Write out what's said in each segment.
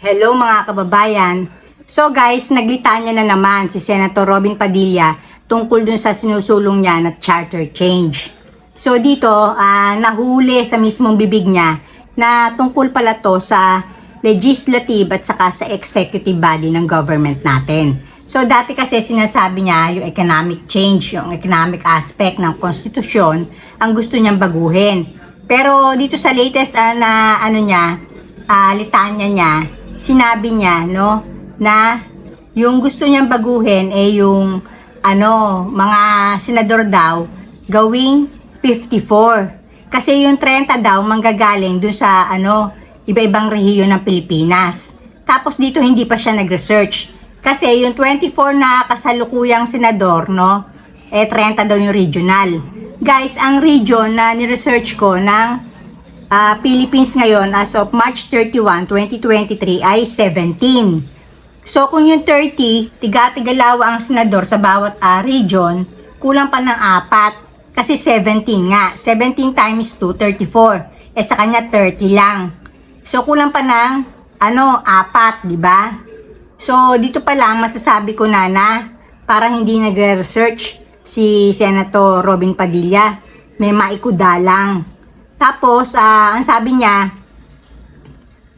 Hello mga kababayan. So guys, naglitanya na naman si Senator Robin Padilla tungkol dun sa sinusulong niya na charter change. So dito, ah, nahuli sa mismong bibig niya na tungkol pala to sa legislative at saka sa executive body ng government natin. So dati kasi sinasabi niya yung economic change, yung economic aspect ng konstitusyon ang gusto niyang baguhin. Pero dito sa latest ah, na ano niya, ah, litanya niya, sinabi niya no na yung gusto niyang baguhin ay yung ano, mga senador daw gawing 54. Kasi yung 30 daw manggagaling dun sa ano, iba-ibang rehiyon ng Pilipinas. Tapos dito hindi pa siya nag-research. Kasi yung 24 na kasalukuyang senador, no, eh 30 daw yung regional. Guys, ang region na ni-research ko ng ah, Philippines ngayon as of March 31, 2023 ay 17. So kung yung 30, tiga-tigalawa ang senador sa bawat ah, region, kulang pa ng apat. Kasi 17 nga. 17 times 2, 34. Eh sa kanya 30 lang. So kulang pa ng ano, apat, di ba? So dito pa lang masasabi ko na na parang hindi nagre-research si Senator Robin Padilla. May maikuda lang. Tapos, ah, ang sabi niya,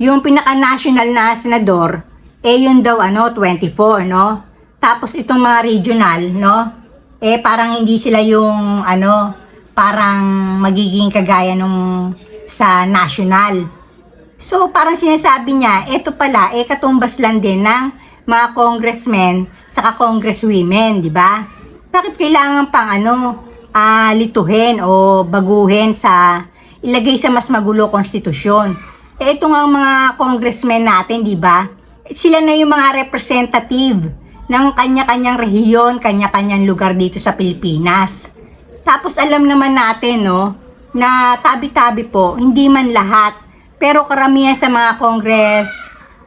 yung pinaka-national na senador, eh yun daw ano, 24, no? Tapos itong mga regional, no? Eh parang hindi sila yung ano, parang magiging kagaya nung sa national. So parang sinasabi niya, eto pala, eh katumbas lang din ng mga congressmen saka congresswomen, di ba? Bakit kailangan pang ano, ah, lituhin o baguhin sa ilagay sa mas magulo konstitusyon? Eh ito nga ang mga congressmen natin, di ba? Sila na yung mga representative ng kanya-kanyang rehiyon, kanya-kanyang lugar dito sa Pilipinas. Tapos alam naman natin, no, na tabi-tabi po, hindi man lahat, pero karamihan sa mga congress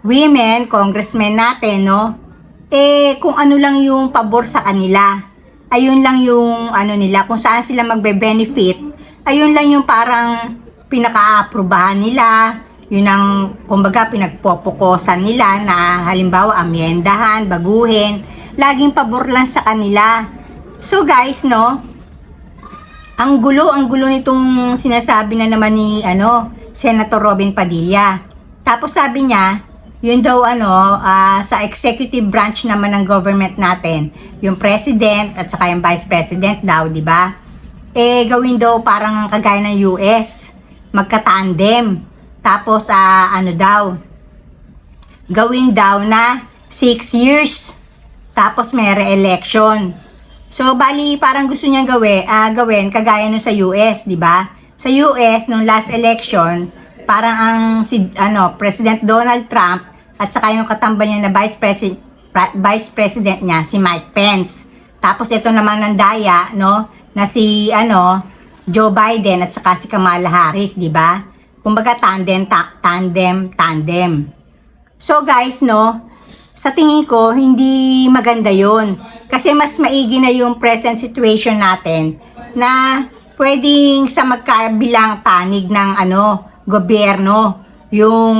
women, congressmen natin, no, eh kung ano lang yung pabor sa kanila. Ayun lang yung ano nila, kung saan sila magbe-benefit, ayun lang yung parang pinaka-aprobahan nila, yun ang kumbaga pinagpopokosan nila na halimbawa amyendahan, baguhin, laging pabor lang sa kanila. So guys, no, ang gulo, ang gulo nitong sinasabi na naman ni ano, Senator Robin Padilla. Tapos sabi niya, yun daw ano, ah, sa executive branch naman ng government natin, yung president at saka yung vice president daw, di ba? Eh, gawin daw parang kagaya ng US, magka-tandem. Tapos, ah, ano daw, gawin daw na 6 years. Tapos may re-election. So, bali, parang gusto niyang gawin, ah, gawin kagaya nung sa US, di ba? Sa US, nung last election, parang ang si, ano, President Donald Trump at saka yung katamba niya na Vice President, Vice President niya, si Mike Pence. Tapos ito naman ng daya, no, na si, ano, Joe Biden at saka si Kamala Harris, di ba? Kumbaga tandem, ta- tandem, tandem. So guys, no, sa tingin ko, hindi maganda yon Kasi mas maigi na yung present situation natin na pwedeng sa magkabilang panig ng ano, gobyerno, yung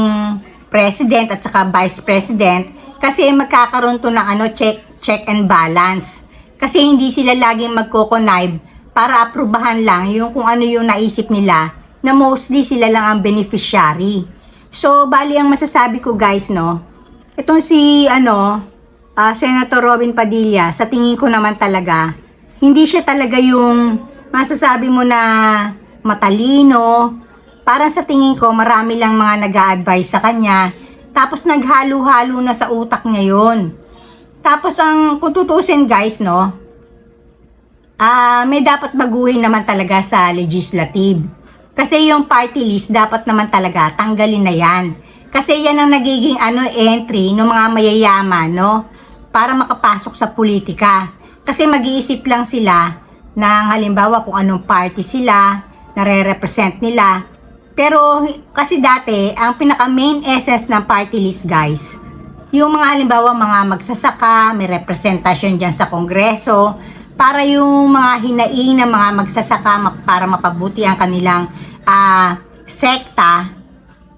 president at saka vice president kasi magkakaroon to ng ano, check, check and balance. Kasi hindi sila laging magko-connive para aprubahan lang yung kung ano yung naisip nila na mostly sila lang ang beneficiary. So, bali ang masasabi ko guys, no, itong si, ano, ah, Senator Robin Padilla, sa tingin ko naman talaga, hindi siya talaga yung masasabi mo na matalino. Para sa tingin ko, marami lang mga nag advise sa kanya. Tapos naghalo-halo na sa utak niya yun. Tapos ang, kung tutusin guys, no, ah, may dapat baguhin naman talaga sa legislative. Kasi yung party list dapat naman talaga tanggalin na yan. Kasi yan ang nagiging ano entry ng mga mayayaman, no? Para makapasok sa politika. Kasi mag-iisip lang sila ng halimbawa kung anong party sila, nare-represent nila. Pero kasi dati, ang pinaka main essence ng party list guys, yung mga halimbawa mga magsasaka, may representasyon dyan sa kongreso, para yung mga hinaing ng mga magsasaka ma- para mapabuti ang kanilang ah, sekta,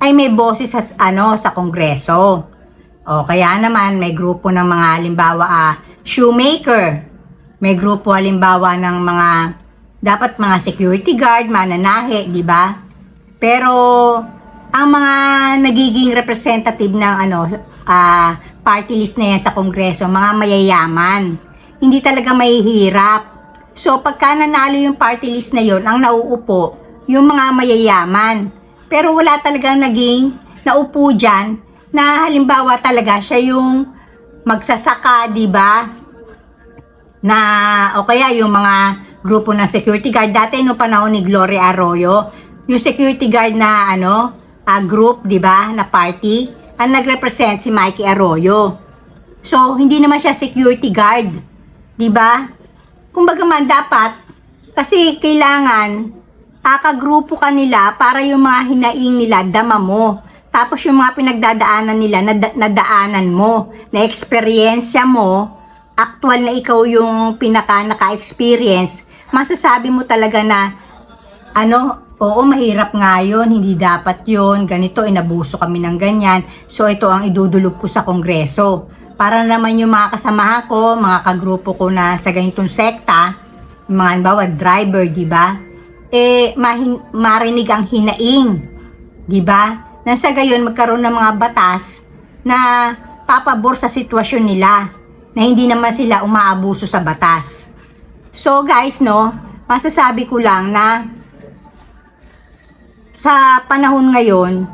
ay may boses sa, ano, sa kongreso. O kaya naman may grupo ng mga halimbawa ah, shoemaker. May grupo halimbawa ng mga dapat mga security guard, mananahe, di ba? Pero ang mga nagiging representative ng ano ah, party list na yan sa kongreso, mga mayayaman. Hindi talaga mahihirap. So pagka nanalo yung party list na yon, ang nauupo yung mga mayayaman. Pero wala talagang naging naupo dyan na halimbawa talaga siya yung magsasaka, di ba? Na o kaya yung mga grupo ng security guard dati no panahon ni Gloria Arroyo, yung security guard na ano, ah, group, 'di ba, na party, ang nagrepresent si Mikey Arroyo. So, hindi naman siya security guard, 'di ba? Kumbaga man dapat kasi kailangan akagrupo ka nila para yung mga hinaing nila dama mo. Tapos yung mga pinagdadaanan nila, nada- nadaanan mo, na eksperyensya mo, actual na ikaw yung pinaka naka-experience, masasabi mo talaga na, ano, oo, mahirap nga yun, hindi dapat yun, ganito, inabuso kami ng ganyan, so ito ang idudulog ko sa kongreso. Para naman yung mga kasamahan ko, mga kagrupo ko na sa ganitong sekta, mga halimbawa, driver, di ba? Eh, mahin- marinig ang hinaing, di ba? Na sa gayon, magkaroon ng mga batas na papabor sa sitwasyon nila na hindi naman sila umaabuso sa batas. So guys, no, masasabi ko lang na sa panahon ngayon,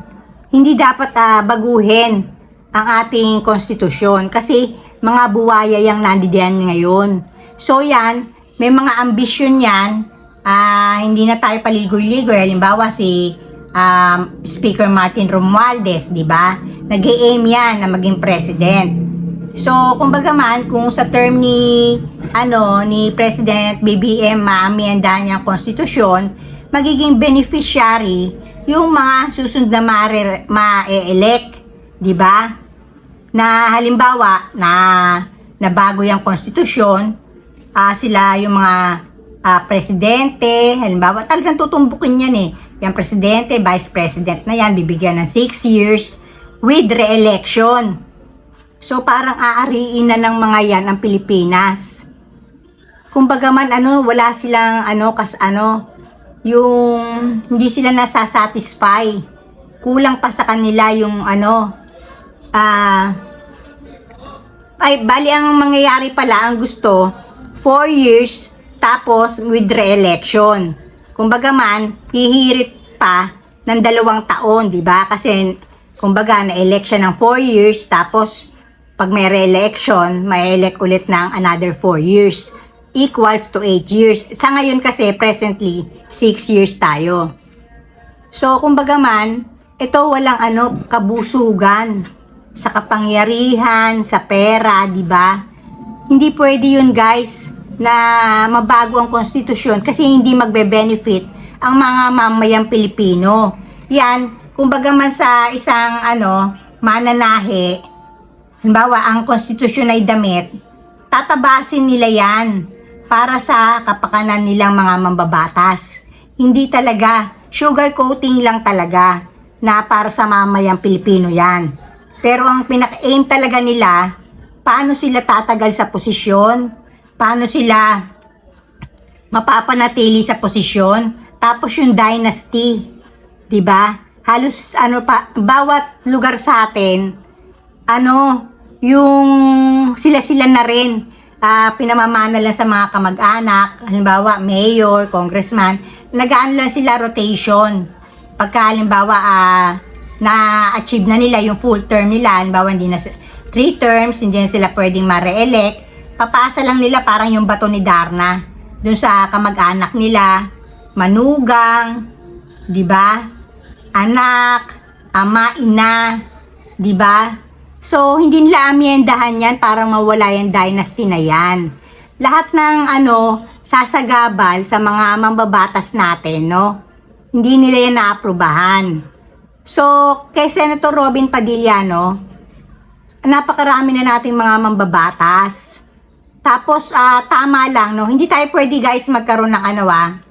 hindi dapat ah, baguhin ang ating konstitusyon kasi mga buwaya yung nandiyan ngayon. So yan, may mga ambisyon yan, ah, hindi na tayo paligoy-ligoy. Halimbawa si um, Speaker Martin Romualdez, di ba? Nag-aim yan na maging president. So, kumbaga man, kung sa term ni, ano, ni President BBM maamianda niya ang konstitusyon, magiging beneficiary yung mga susunod na ma-elect, di ba? Na halimbawa, na nabago yung konstitusyon, ah, sila yung mga ah, presidente, halimbawa, talagang tutumbukin yan eh. Yung presidente, vice president na yan, bibigyan ng 6 years with re-election. So parang aariin na ng mga yan ang Pilipinas. Kumbaga man ano, wala silang ano kas ano yung hindi sila nasasatisfy. Kulang pa sa kanila yung ano ah ay bali ang mangyayari pala ang gusto 4 years tapos with re-election. Kumbaga man hihirit pa ng dalawang taon, di ba? Kasi kumbaga na-elect siya ng 4 years tapos pag may re-election, may elect ulit ng another 4 years equals to 8 years. Sa ngayon kasi presently 6 years tayo. So kumbaga man, ito walang ano kabusugan sa kapangyarihan, sa pera, di ba? Hindi pwede yun guys na mabago ang konstitusyon kasi hindi magbe-benefit ang mga mamayang Pilipino. Yan, kumbaga man sa isang ano, mananahe, halimbawa ang konstitusyon ay damit, tatabasin nila yan para sa kapakanan nilang mga mambabatas. Hindi talaga, sugar coating lang talaga na para sa mamayang Pilipino yan. Pero ang pinaka-aim talaga nila, paano sila tatagal sa posisyon, paano sila mapapanatili sa posisyon, tapos yung dynasty, 'di ba? Halos ano pa bawat lugar sa atin ano yung sila-sila na rin ah, pinamamana lang sa mga kamag-anak, halimbawa mayor, congressman, nagaan lang sila rotation. Pagka halimbawa ah, na-achieve na nila yung full term nila, halimbawa hindi na 3 terms, hindi na sila pwedeng ma-re-elect, papasa lang nila parang yung bato ni Darna dun sa kamag-anak nila, manugang, 'di ba? Anak, ama, ina, 'di ba? So, hindi nila amyendahan yan para mawala yung dynasty na yan. Lahat ng ano, sasagabal sa mga mambabatas natin, no? Hindi nila yan naaprubahan. So, kay Senator Robin Padilla, no? Napakarami na nating mga mambabatas. Tapos, ah, tama lang, no? Hindi tayo pwede, guys, magkaroon ng ano, ah.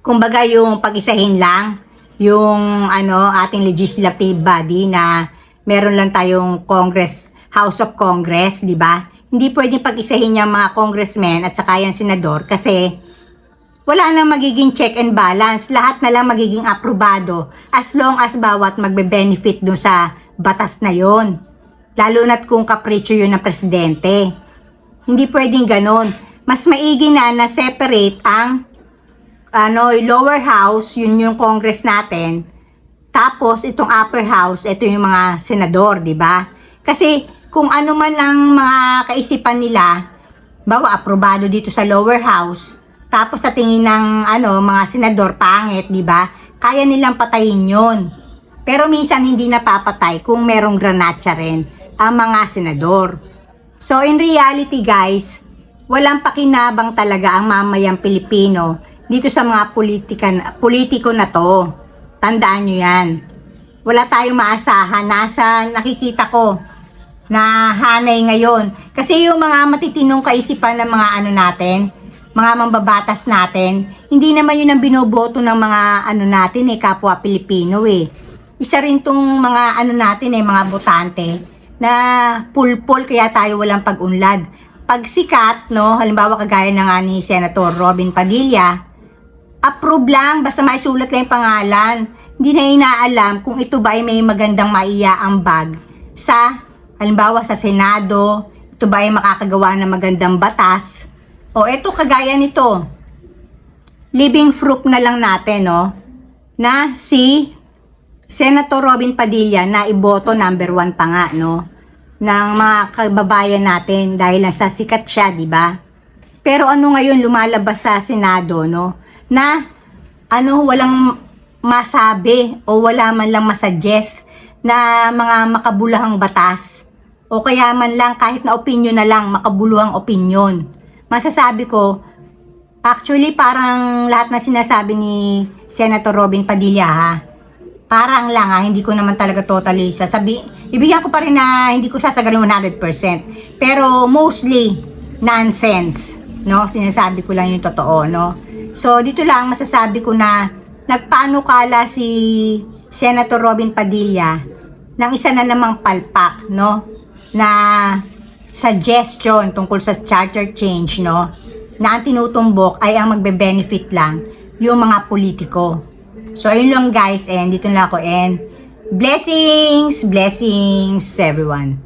Kumbaga, yung pag-isahin lang. yung ano ating legislative body na meron lang tayong Congress, House of Congress, di ba? Hindi pwedeng pag-isahin yung mga congressmen at saka yung senador kasi wala nang magiging check and balance. Lahat na lang magiging aprobado as long as bawat magbe-benefit dun sa batas na yon. Lalo na't kung kapritsyo yun ng presidente. Hindi pwedeng ganon. Mas maigi na na separate ang ano, lower house, yun yung congress natin. Tapos, itong upper house, ito yung mga senador, di ba? Kasi, kung ano man ang mga kaisipan nila, bawa, aprobado dito sa lower house, tapos sa tingin ng ano, mga senador, pangit, di ba? Kaya nilang patayin yon. Pero minsan hindi napapatay kung merong granatsa rin ang mga senador. So in reality guys, walang pakinabang talaga ang mamayang Pilipino dito sa mga politika, politiko na to. Tandaan nyo yan. Wala tayong maasahan. Nasa nakikita ko na hanay ngayon. Kasi yung mga matitinong kaisipan ng mga ano natin, mga mambabatas natin, hindi naman yun ang binoboto ng mga ano natin eh, kapwa Pilipino eh. Isa rin tong mga ano natin eh, mga botante na pulpol kaya tayo walang pag-unlad. Pag sikat, no, halimbawa kagaya na nga ni Senator Robin Padilla, approve lang, basta may sulat lang yung pangalan. Hindi na inaalam kung ito ba ay may magandang maiaambag sa, halimbawa sa Senado, ito ba ay makakagawa ng magandang batas. O ito kagaya nito, living proof na lang natin, no, na si Senator Robin Padilla na iboto number one pa nga, no, ng mga kababayan natin dahil lang sa sikat siya, di ba? Pero ano ngayon lumalabas sa Senado, no, na ano walang masabi o wala man lang masuggest na mga makabulahang batas o kaya man lang kahit na opinion na lang makabuluhang opinion. Masasabi ko, actually parang lahat na sinasabi ni Senator Robin Padilla ha, parang lang ha, hindi ko naman talaga totally sasabi, ibigyan ko pa rin na hindi ko sasagarin 100%. Pero mostly, nonsense. No? Sinasabi ko lang yung totoo, no? So, dito lang masasabi ko na nagpaanukala si Senator Robin Padilla ng isa na namang palpak, no? Na suggestion tungkol sa charter change, no? Na ang tinutumbok ay ang magbe-benefit lang yung mga politiko. So, ayun lang guys, and dito na ako, and blessings, blessings everyone.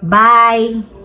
Bye!